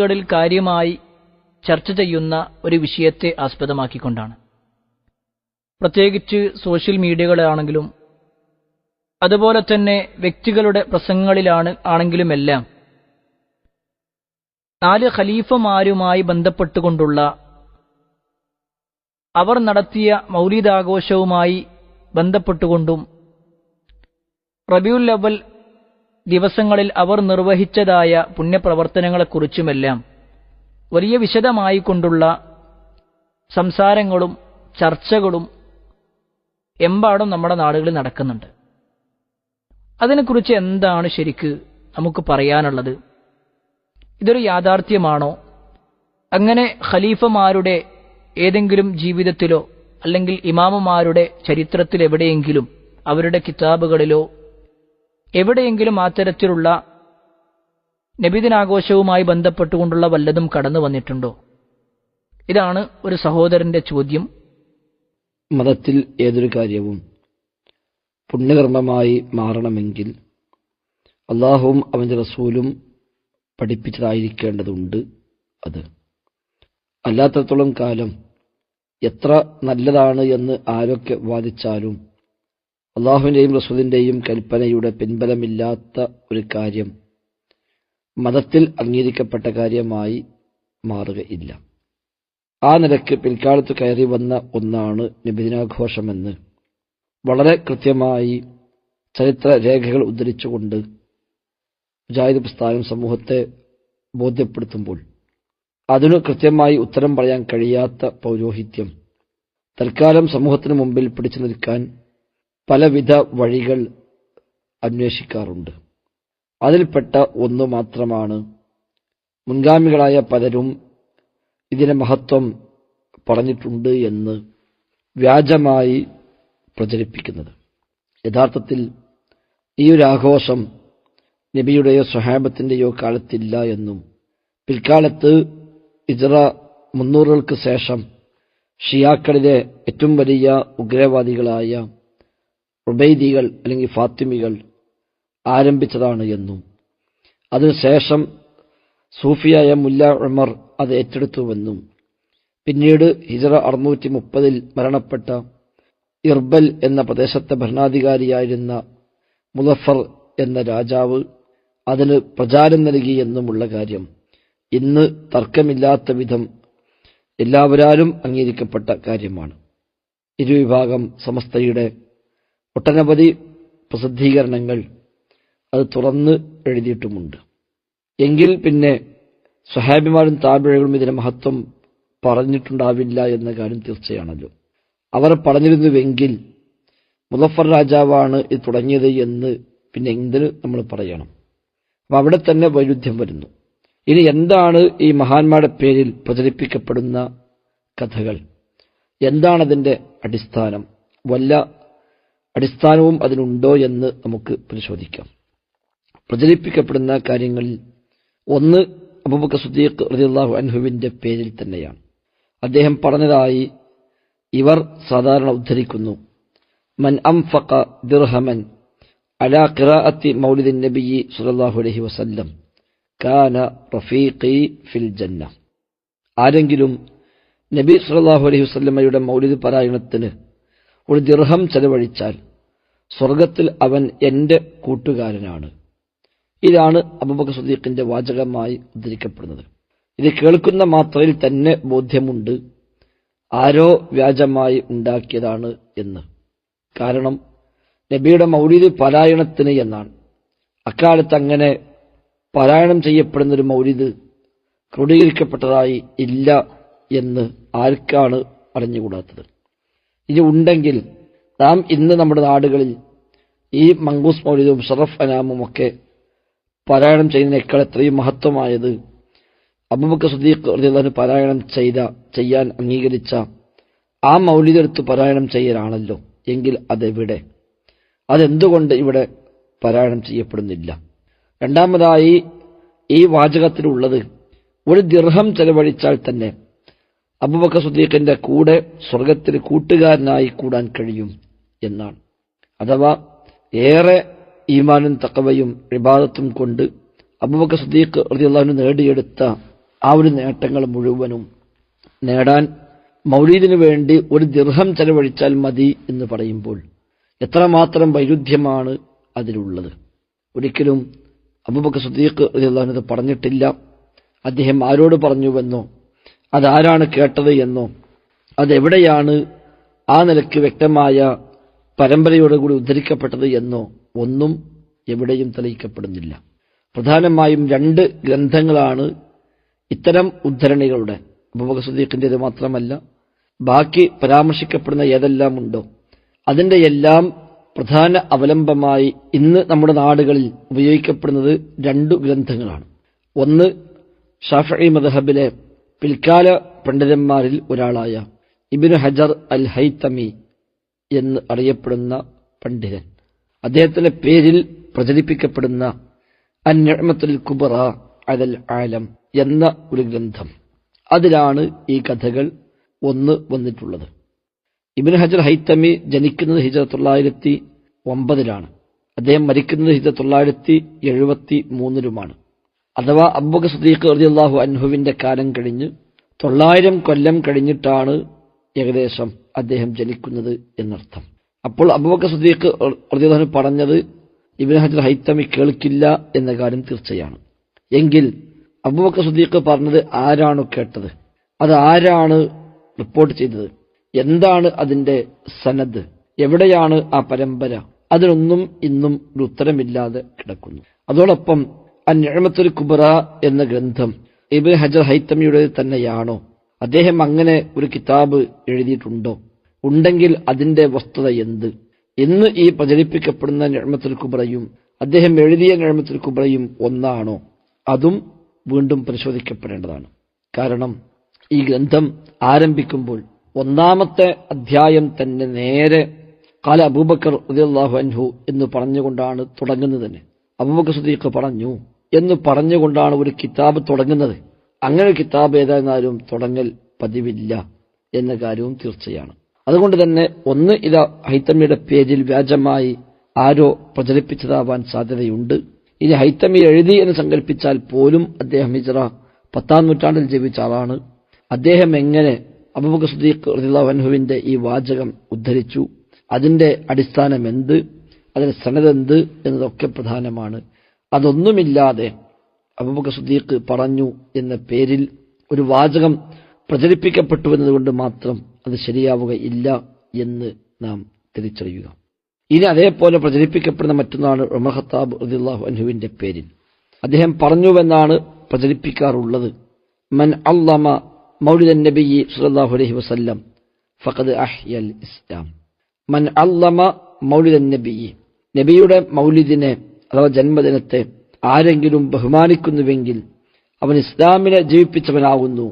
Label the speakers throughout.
Speaker 1: കളിൽ കാര്യമായി ചർച്ച ചെയ്യുന്ന ഒരു വിഷയത്തെ ആസ്പദമാക്കിക്കൊണ്ടാണ്. പ്രത്യേകിച്ച് സോഷ്യൽ മീഡിയകളാണെങ്കിലും അതുപോലെ തന്നെ വ്യക്തികളുടെ പ്രസംഗങ്ങളിലാണ് ആണെങ്കിലുമെല്ലാം നാല് ഖലീഫമാരുമായി ബന്ധപ്പെട്ടുകൊണ്ടുള്ള അവർ നടത്തിയ മൗലീദാഘോഷവുമായി ബന്ധപ്പെട്ടുകൊണ്ടും റബിയുൽ അവൽ ദിവസങ്ങളിൽ അവർ നിർവഹിച്ചതായ പുണ്യപ്രവർത്തനങ്ങളെക്കുറിച്ചുമെല്ലാം വലിയ വിശദമായി കൊണ്ടുള്ള സംസാരങ്ങളും ചർച്ചകളും എമ്പാടും നമ്മുടെ നാടുകളിൽ നടക്കുന്നുണ്ട്. അതിനെക്കുറിച്ച് എന്താണ് ശരിക്ക് നമുക്ക് പറയാനുള്ളത്? ഇതൊരു യാഥാർത്ഥ്യമാണോ? അങ്ങനെ ഖലീഫമാരുടെ ഏതെങ്കിലും ജീവിതത്തിലോ അല്ലെങ്കിൽ ഇമാമമാരുടെ ചരിത്രത്തിൽ എവിടെയെങ്കിലും അവരുടെ കിതാബുകളിലോ എവിടെയെങ്കിലും അത്തരത്തിലുള്ള നബിദിനാഘോഷവുമായി ബന്ധപ്പെട്ടുകൊണ്ടുള്ള വല്ലതും കടന്നു വന്നിട്ടുണ്ടോ? ഇതാണ് ഒരു സഹോദരന്റെ ചോദ്യം.
Speaker 2: മതത്തിൽ ഏതൊരു കാര്യവും പുണ്യകർമ്മമായി മാറണമെങ്കിൽ അള്ളാഹുവും അവന്റെ റസൂലും പഠിപ്പിച്ചതായിരിക്കേണ്ടതുണ്ട് അത്. അല്ലാത്തത്തോളം കാലം എത്ര നല്ലതാണ് എന്ന് ആരൊക്കെ വാദിച്ചാലും അള്ളാഹുവിന്റെയും റസൂലിന്റെയും കൽപ്പനയുടെ പിൻബലമില്ലാത്ത ഒരു കാര്യം മതത്തിൽ അംഗീകരിക്കപ്പെട്ട കാര്യമായി മാറുകയില്ല. ആ നിലയ്ക്ക് പിൽക്കാലത്ത് കയറി വന്ന ഒന്നാണ് നിബിദിനാഘോഷമെന്ന് വളരെ കൃത്യമായി ചരിത്ര രേഖകൾ ഉദ്ധരിച്ചുകൊണ്ട് മുജാഹിദ് പ്രസ്ഥാനം സമൂഹത്തെ ബോധ്യപ്പെടുത്തുമ്പോൾ അതിനു കൃത്യമായി ഉത്തരം പറയാൻ കഴിയാത്ത പൗരോഹിത്യം തൽക്കാലം സമൂഹത്തിന് മുമ്പിൽ പിടിച്ചു നിൽക്കാൻ പലവിധ വഴികൾ അന്വേഷിക്കാറുണ്ട്. അതിൽപ്പെട്ട ഒന്ന് മാത്രമാണ് മുൻഗാമികളായ പലരും ഇതിന്റെ മഹത്വം പറഞ്ഞിട്ടുണ്ട് എന്ന് വ്യാജമായി പ്രചരിപ്പിക്കുന്നത്. യഥാർത്ഥത്തിൽ ഈ ഒരു ആഘോഷം നബിയുടെയോ സ്വഹാബത്തിന്റെയോ കാലത്തില്ല എന്നും പിൽക്കാലത്ത് ഇജറ മുന്നൂറുകൾക്ക് ശേഷം ഷിയാക്കളിലെ ഏറ്റവും വലിയ ഉഗ്രവാദികളായ റുബൈദികൾ അല്ലെങ്കിൽ ഫാത്തിമികൾ ആരംഭിച്ചതാണ് എന്നും അതിനുശേഷം സൂഫിയായ മുല്ല ഉമർ അത് ഏറ്റെടുത്തുവെന്നും പിന്നീട് ഹിജറ അറുന്നൂറ്റി മുപ്പതിൽ മരണപ്പെട്ട ഇർബൽ എന്ന പ്രദേശത്തെ ഭരണാധികാരിയായിരുന്ന മുലഫർ എന്ന രാജാവ് അതിന് പ്രചാരം നൽകി എന്നുമുള്ള കാര്യം ഇന്ന് തർക്കമില്ലാത്ത വിധം എല്ലാവരാലും അംഗീകരിക്കപ്പെട്ട കാര്യമാണ്. ഇരുവിഭാഗം സമസ്തയുടെ ഒട്ടനവധി പ്രസിദ്ധീകരണങ്ങൾ അത് തുറന്ന് എഴുതിയിട്ടുമുണ്ട്. എങ്കിൽ പിന്നെ സ്വഹാബിമാരും താബിഴകളും ഇതിന്റെ മഹത്വം പറഞ്ഞിട്ടുണ്ടാവില്ല എന്ന കാര്യം തീർച്ചയാണല്ലോ. അവർ പറഞ്ഞിരുന്നുവെങ്കിൽ മുദഫർ രാജാവാണ് ഇത് തുടങ്ങിയത് എന്ന് പിന്നെ എന്തിന് നമ്മൾ പറയണം? അപ്പൊ അവിടെ തന്നെ വൈരുദ്ധ്യം വരുന്നു. ഇനി എന്താണ് ഈ മഹാന്മാരുടെ പേരിൽ പ്രചരിപ്പിക്കപ്പെടുന്ന കഥകൾ? എന്താണ് അതിന്റെ അടിസ്ഥാനം? വല്ല അടിസ്ഥാനവും അതിനുണ്ടോ എന്ന് നമുക്ക് പരിശോധിക്കാം. പ്രചരിപ്പിക്കപ്പെടുന്ന കാര്യങ്ങളിൽ ഒന്ന് അബുബക്ക സുദ്ദീഖ് റളിയല്ലാഹു അൻഹുവിന്റെ പേരിൽ തന്നെയാണ്. അദ്ദേഹം പറഞ്ഞതായി ഇവർ സാധാരണ ഉദ്ധരിക്കുന്നു. മൻ അംഫഖ ദിർഹമൻ അലാ ഖിറാഅത്തി മൗലിദിൻ നബിയി സുലല്ലാഹു അലഹി വസല്ലം കാന റഫീഖി ഫിൽ ജന്ന. ആരെങ്കിലും നബി സുലല്ലാഹു അലൈഹി വസല്ലമയുടെ മൗലിദ് പാരായണത്തിന് ഒരു ദിർഹം ചെലവഴിച്ചാൽ സ്വർഗത്തിൽ അവൻ എന്റെ കൂട്ടുകാരനാണ്. ഇതാണ് അബൂബക്കർ സുദീഖിന്റെ വാചകമായി ഉദ്ധരിക്കപ്പെടുന്നത്. ഇത് കേൾക്കുന്ന മാത്രയിൽ തന്നെ ബോധ്യമുണ്ട്. ആരോ വ്യാജമായി ഉണ്ടാക്കിയതാണ് എന്ന്. കാരണം നബിയുടെ മൗലിദ് പാരായണത്തിന് എന്നാണ്. അക്കാലത്ത് അങ്ങനെ പാരായണം ചെയ്യപ്പെടുന്ന ഒരു മൗലിദ് ക്രോഡീകരിക്കപ്പെട്ടതായി ഇല്ല എന്ന് ആർക്കാണ് അറിഞ്ഞുകൂടാത്തത്? ഇനി ഉണ്ടെങ്കിൽ നാം ഇന്ന് നമ്മുടെ നാടുകളിൽ ഈ മങ്കൂസ് മൗലിദും ഷറഫ് അനാമും ഒക്കെ പാരായണം ചെയ്യുന്നതിനേക്കാൾ എത്രയും മഹത്വമായത് അബുബക്ക് സുദീഖ് റളിയല്ലാഹു പാരായണം ചെയ്ത ചെയ്യാൻ അംഗീകരിച്ച ആ മൗലിതെടുത്ത് പാരായണം ചെയ്യലാണല്ലോ എങ്കിൽ അതെവിടെ? അതെന്തുകൊണ്ട് ഇവിടെ പാരായണം ചെയ്യപ്പെടുന്നില്ല? രണ്ടാമതായി ഈ വാചകത്തിലുള്ളത് ഒരു ദിർഹം ചെലവഴിച്ചാൽ തന്നെ അബുബക്കർ സുദ്ദീഖിന്റെ കൂടെ സ്വർഗത്തിൽ കൂട്ടുകാരനായി കൂടാൻ കഴിയും എന്നാണ്. അഥവാ ഏറെ ഈമാനും തക്കവയും വിവാദത്തും കൊണ്ട് അബുബക്ക സുദ്ദീഖ് റതിയുള്ളവന് നേടിയെടുത്ത ആ ഒരു നേട്ടങ്ങൾ മുഴുവനും നേടാൻ മൗലീദിനു വേണ്ടി ഒരു ദീർഘം ചെലവഴിച്ചാൽ മതി എന്ന് പറയുമ്പോൾ എത്രമാത്രം വൈരുദ്ധ്യമാണ് അതിലുള്ളത്. ഒരിക്കലും അബുബക്ക സുദ്ദീഖ് റതിയുള്ളവനത് പറഞ്ഞിട്ടില്ല. അദ്ദേഹം ആരോട് പറഞ്ഞുവെന്നോ അതാരാണ് കേട്ടത് എന്നോ അതെവിടെയാണ് ആ നിലയ്ക്ക് വ്യക്തമായ പരമ്പരയോടുകൂടി ഉദ്ധരിക്കപ്പെട്ടത് എന്നോ ഒന്നും എവിടെയും തെളിയിക്കപ്പെടുന്നില്ല. പ്രധാനമായും രണ്ട് ഗ്രന്ഥങ്ങളാണ് ഇത്തരം ഉദ്ധരണികളുടെ. അബൂബക്കർ മാത്രമല്ല ബാക്കി പരാമർശിക്കപ്പെടുന്ന ഏതെല്ലാം ഉണ്ടോ അതിന്റെ എല്ലാം പ്രധാന അവലംബമായി ഇന്ന് നമ്മുടെ നാടുകളിൽ ഉപയോഗിക്കപ്പെടുന്നത് രണ്ടു ഗ്രന്ഥങ്ങളാണ്. ഒന്ന് ഷാഫി മദഹബിലെ പിൽക്കാല പണ്ഡിതന്മാരിൽ ഒരാളായ ഇബിനു ഹജർ അൽ ഹൈത്തമി എന്ന് അറിയപ്പെടുന്ന പണ്ഡിതൻ. അദ്ദേഹത്തിന്റെ പേരിൽ പ്രചരിപ്പിക്കപ്പെടുന്ന അന്യമത്തുൽ കുബറ അലൽ ആലം എന്ന ഒരു ഗ്രന്ഥം. അതിലാണ് ഈ കഥകൾ ഒന്ന് വന്നിട്ടുള്ളത്. ഇബിൻ ഹജർ ഹൈത്തമി ജനിക്കുന്നത് ഹിജ തൊള്ളായിരത്തി ഒമ്പതിലാണ്. അദ്ദേഹം മരിക്കുന്നത് ഹിജ തൊള്ളായിരത്തി എഴുപത്തി മൂന്നിലുമാണ് അഥവാ അബ്ബുഖ സദീഖ് റളിയല്ലാഹു അൻഹുവിന്റെ കാലം കഴിഞ്ഞ് തൊള്ളായിരം കൊല്ലം കഴിഞ്ഞിട്ടാണ് ഏകദേശം അദ്ദേഹം ജനിക്കുന്നത് എന്നർത്ഥം. അപ്പോൾ അബൂബക്കർ സദീഖ് റളിയല്ലാഹു പറഞ്ഞത് ഇബിൻ ഹജർ ഹൈത്തമി കേൾക്കില്ല എന്ന കാര്യം തീർച്ചയാണ്. എങ്കിൽ അബൂബക്കർ സദീഖ് പറഞ്ഞത് ആരാണോ കേട്ടത്? അത് ആരാണ് റിപ്പോർട്ട് ചെയ്തത്? എന്താണ് അതിന്റെ സനദ്? എവിടെയാണ് ആ പരമ്പര? അതിനൊന്നും ഇന്നും ഒരു ഉത്തരമില്ലാതെ കിടക്കുന്നു. അതോടൊപ്പം അന്യമത്തുൽ കുബറ എന്ന ഗ്രന്ഥം ഇബ്നു ഹജർ ഹൈത്തമിയുടെ തന്നെയാണോ? അദ്ദേഹം അങ്ങനെ ഒരു കിതാബ് എഴുതിയിട്ടുണ്ടോ? ഉണ്ടെങ്കിൽ അതിന്റെ വസ്തുത എന്ത്? ഇന്ന് ഈ പ്രചരിപ്പിക്കപ്പെടുന്ന നിഴമത്തുൽ കുബറയും അദ്ദേഹം എഴുതിയ നിഴമത്തുൽ കുബറയും ഒന്നാണോ? അതും വീണ്ടും പരിശോധിക്കപ്പെടേണ്ടതാണ്. കാരണം ഈ ഗ്രന്ഥം ആരംഭിക്കുമ്പോൾ ഒന്നാമത്തെ അധ്യായം തന്നെ നേരെ കാല അബൂബക്കർ ഉദയല്ലാഹു അൻഹു എന്ന് പറഞ്ഞുകൊണ്ടാണ് തുടങ്ങുന്നത് അബൂബക്കർ സുദീഖ് പറഞ്ഞു എന്ന് പറഞ്ഞുകൊണ്ടാണ് ഒരു കിതാബ് തുടങ്ങുന്നത്. അങ്ങനെ കിതാബ് ഏതായിരുന്നാലും തുടങ്ങൽ പതിവില്ല എന്ന കാര്യവും തീർച്ചയാണ്. അതുകൊണ്ട് തന്നെ ഒന്ന് ഇത് ഹൈത്തമിയുടെ പേജിൽ വ്യാജമായി ആരോ പ്രചരിപ്പിച്ചതാവാൻ സാധ്യതയുണ്ട്. ഇനി ഹൈത്തമി എഴുതി എന്ന് സങ്കല്പിച്ചാൽ പോലും അദ്ദേഹം ഹിജറ പത്താം നൂറ്റാണ്ടിൽ ജീവിച്ച ആളാണ്. അദ്ദേഹം എങ്ങനെ അബുബക് സുദീഖ് റളിയല്ലാഹുവിന്റെ ഈ വാചകം ഉദ്ധരിച്ചു? അതിന്റെ അടിസ്ഥാനം എന്ത്? അതിന് സനതെന്ത് എന്നതൊക്കെ പ്രധാനമാണ്. അതൊന്നുമില്ലാതെ അബൂബക്കർ സുദ്ദീഖ് പറഞ്ഞു എന്ന പേരിൽ ഒരു വാചകം പ്രചരിപ്പിക്കപ്പെട്ടു എന്നതുകൊണ്ട് മാത്രം അത് ശരിയാവുകയില്ല എന്ന് നാം തിരിച്ചറിയുക. ഇനി അതേപോലെ പ്രചരിപ്പിക്കപ്പെടുന്ന മറ്റൊന്നാണ് ഉമർ ഖത്താബ് റളിയല്ലാഹു അൻഹുവിന്റെ പേരിൽ. അദ്ദേഹം പറഞ്ഞുവെന്നാണ് പ്രചരിപ്പിക്കാറുള്ളത്. മൻ അള്ളമ മൗലിദൻ നബി സല്ലല്ലാഹു അലൈഹി വസല്ലം ഫഖദ് അഹ്യൽ ഇസ്ലാം. മൻ അള്ളമ മൗലിദൻ നബി നബിയുടെ മൗലിദിനെ അഥവാ ജന്മദിനത്തെ ആരെങ്കിലും ബഹുമാനിക്കുന്നുവെങ്കിൽ അവൻ ഇസ്ലാമിനെ ജീവിപ്പിച്ചവനാകുന്നു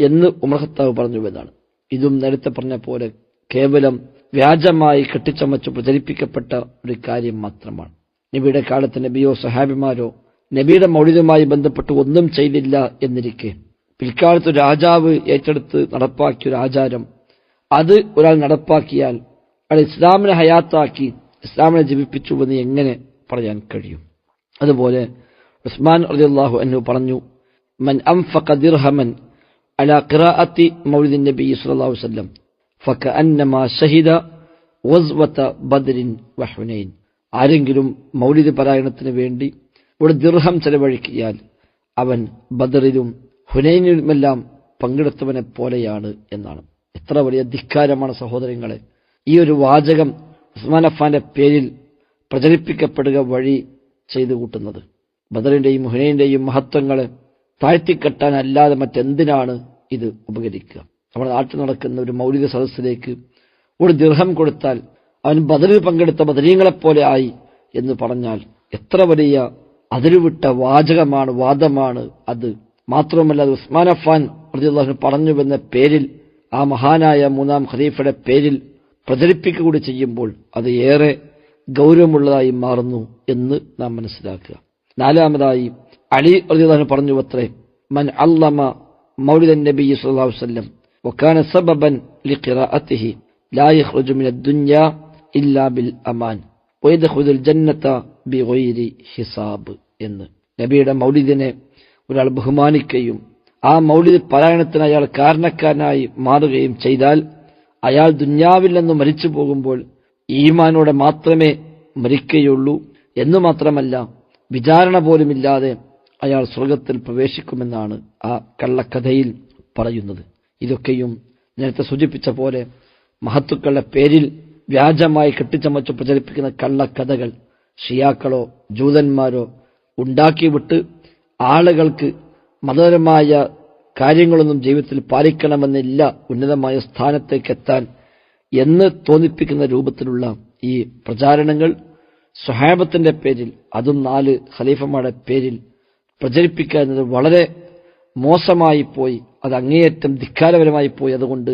Speaker 2: എന്ന് ഉമർഹത്താവ് പറഞ്ഞുവെന്നാണ് ഇതും നേരത്തെ പറഞ്ഞ പോലെ കേവലം വ്യാജമായി കെട്ടിച്ചമച്ച് പ്രചരിപ്പിക്കപ്പെട്ട ഒരു കാര്യം മാത്രമാണ്. നബിയുടെ കാലത്ത് നബിയോ സഹാബിമാരോ നബിയുടെ മൗലികമായി ബന്ധപ്പെട്ട് ഒന്നും ചെയ്തില്ല എന്നിരിക്കെ പിൽക്കാലത്ത് രാജാവ് ഏറ്റെടുത്ത് നടപ്പാക്കിയ ഒരു ആചാരം അത് ഒരാൾ നടപ്പാക്കിയാൽ അയാൾ ഇസ്ലാമിനെ ഹയാത്താക്കി ഇസ്ലാമിനെ ജീവിപ്പിച്ചുവെന്ന് എങ്ങനെ പറയാൻ കഴിയും. അതുപോലെ ഉസ്മാൻ റളിയല്ലാഹു അൻഹു പറഞ്ഞു മൻ അംഫഖ ദിർഹമൻ അലാ ഖിറാഅത്തി മൗലിദിൻ നബി സല്ലല്ലാഹു അലൈഹി വസല്ലം ഫകഅന്നമാ ഷഹിദ വസ്വത ബദ്രിൻ വഹുനൈൻ ആരെങ്കിലും മൗലിദ് പാരായണത്തിന് വേണ്ടി ഒരു ദിർഹം ചെലവഴിക്കിയാൽ അവൻ ബദറിലും ഹുനൈനിലുമെല്ലാം പങ്കെടുത്തവനെ പോലെയാണ് എന്നാണ്. എത്ര വലിയ ധിക്കാരമാണ് സഹോദരങ്ങളെ. ഈ ഒരു വാചകം ഉസ്മാൻ അഫാന്റെ പേരിൽ പ്രചരിപ്പിക്കപ്പെടുക വഴി ചെയ്തു കൂട്ടുന്നത്. ബദറിന്റെയും ഹുനൈന്റെയും മഹത്വങ്ങളെ താഴ്ത്തിക്കെട്ടാൻ അല്ലാതെ മറ്റെന്തിനാണ് ഇത് ഉപകരിക്കുക? നമ്മുടെ നാട്ടിൽ നടക്കുന്ന ഒരു മൗലിക സദസ്സിലേക്ക് ഒരു ദീർഘം കൊടുത്താൽ അവൻ ബദറിൽ പങ്കെടുത്ത ബദരീങ്ങളെപ്പോലെ ആയി എന്ന് പറഞ്ഞാൽ എത്ര വലിയ അതിരുവിട്ട വാചകമാണ് വാദമാണ് അത്. മാത്രവുമല്ല അത് ഉസ്മാൻ അഫാൻ റളിയല്ലാഹു പറഞ്ഞുവെന്ന പേരിൽ ആ മഹാനായ മൂന്നാം ഖലീഫയുടെ പേരിൽ പ്രചരിപ്പിക്കുക കൂടി ചെയ്യുമ്പോൾ അത് ഏറെ ഗൗരവമുള്ളതായി മാറുന്നു എന്ന് നാം മനസ്സിലാക്കുക. നാലാമതായി അലി പ്രതിദാന് പറഞ്ഞു അത്രേ മൻ അല്ലമ മൗലിദൻ നബി സല്ലല്ലാഹു വസല്ലം വകാന സബബൻ ലാ ഇല്ലാ ബിൽ ജന്നത ബിഗൈരി ഹിസാബ് എന്ന്. നബിയുടെ മൗലിദിനെ ഒരാൾ ബഹുമാനിക്കുകയും ആ മൗലിദ് പാരായണത്തിന് അയാൾ കാരണക്കാരനായി മാറുകയും ചെയ്താൽ അയാൾ ദുന്യാവിൽ നിന്ന് മരിച്ചു പോകുമ്പോൾ ഈമാനോടെ മാത്രമേ മരിക്കുകയുള്ളൂ എന്ന് മാത്രമല്ല വിചാരണ പോലുമില്ലാതെ അയാൾ സ്വർഗത്തിൽ പ്രവേശിക്കുമെന്നാണ് ആ കള്ളക്കഥയിൽ പറയുന്നത്. ഇതൊക്കെയും നേരത്തെ സൂചിപ്പിച്ച പോലെ മഹത്തുക്കളുടെ പേരിൽ വ്യാജമായി കെട്ടിച്ചമച്ചു പ്രചരിപ്പിക്കുന്ന കള്ളക്കഥകൾ ഷിയാക്കളോ ജൂതന്മാരോ ഉണ്ടാക്കിവിട്ട് ആളുകൾക്ക് മതപരമായ കാര്യങ്ങളൊന്നും ജീവിതത്തിൽ പാലിക്കണമെന്നില്ല ഉന്നതമായ സ്ഥാനത്തേക്ക് എത്താൻ എന്ന് തോന്നിപ്പിക്കുന്ന രൂപത്തിലുള്ള ഈ പ്രചാരണങ്ങൾ സ്വഹാബത്തിന്റെ പേരിൽ അതും നാല് ഖലീഫമാരുടെ പേരിൽ പ്രചരിപ്പിക്കുക എന്നത് വളരെ മോശമായി പോയി അത് അങ്ങേയറ്റം ധിക്കാരപരമായി പോയി. അതുകൊണ്ട്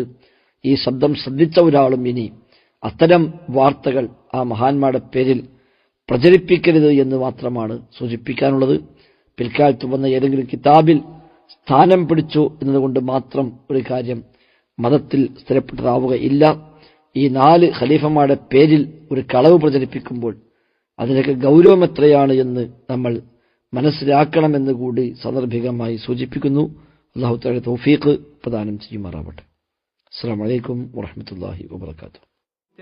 Speaker 2: ഈ ശബ്ദം ശ്രദ്ധിച്ച ഒരാളും ഇനി അത്തരം വാർത്തകൾ ആ മഹാന്മാരുടെ പേരിൽ പ്രചരിപ്പിക്കരുത് എന്ന് മാത്രമാണ് സൂചിപ്പിക്കാനുള്ളത്. പിൽക്കാലത്ത് വന്ന ഏതെങ്കിലും കിതാബിൽ സ്ഥാനം പിടിച്ചു എന്നതുകൊണ്ട് മാത്രം ഒരു കാര്യം മതത്തിൽ സ്ഥിരപ്പെട്ടതാവുകയില്ല. ഈ നാല് ഖലീഫമാരുടെ പേരിൽ ഒരു കളവ് പ്രചരിപ്പിക്കുമ്പോൾ അതിനൊക്കെ ഗൗരവം എത്രയാണ് എന്ന് നമ്മൾ മനസ്സിലാക്കണമെന്ന് കൂടി സന്ദർഭികമായി സൂചിപ്പിക്കുന്നു. അള്ളാഹു തൗഫീഖ് പ്രദാനം ചെയ്യുമാറാവട്ടെ. അസ്സാം വലൈക്കും വാഹമത്തല്ലാഹി വാബർക്കാത്തു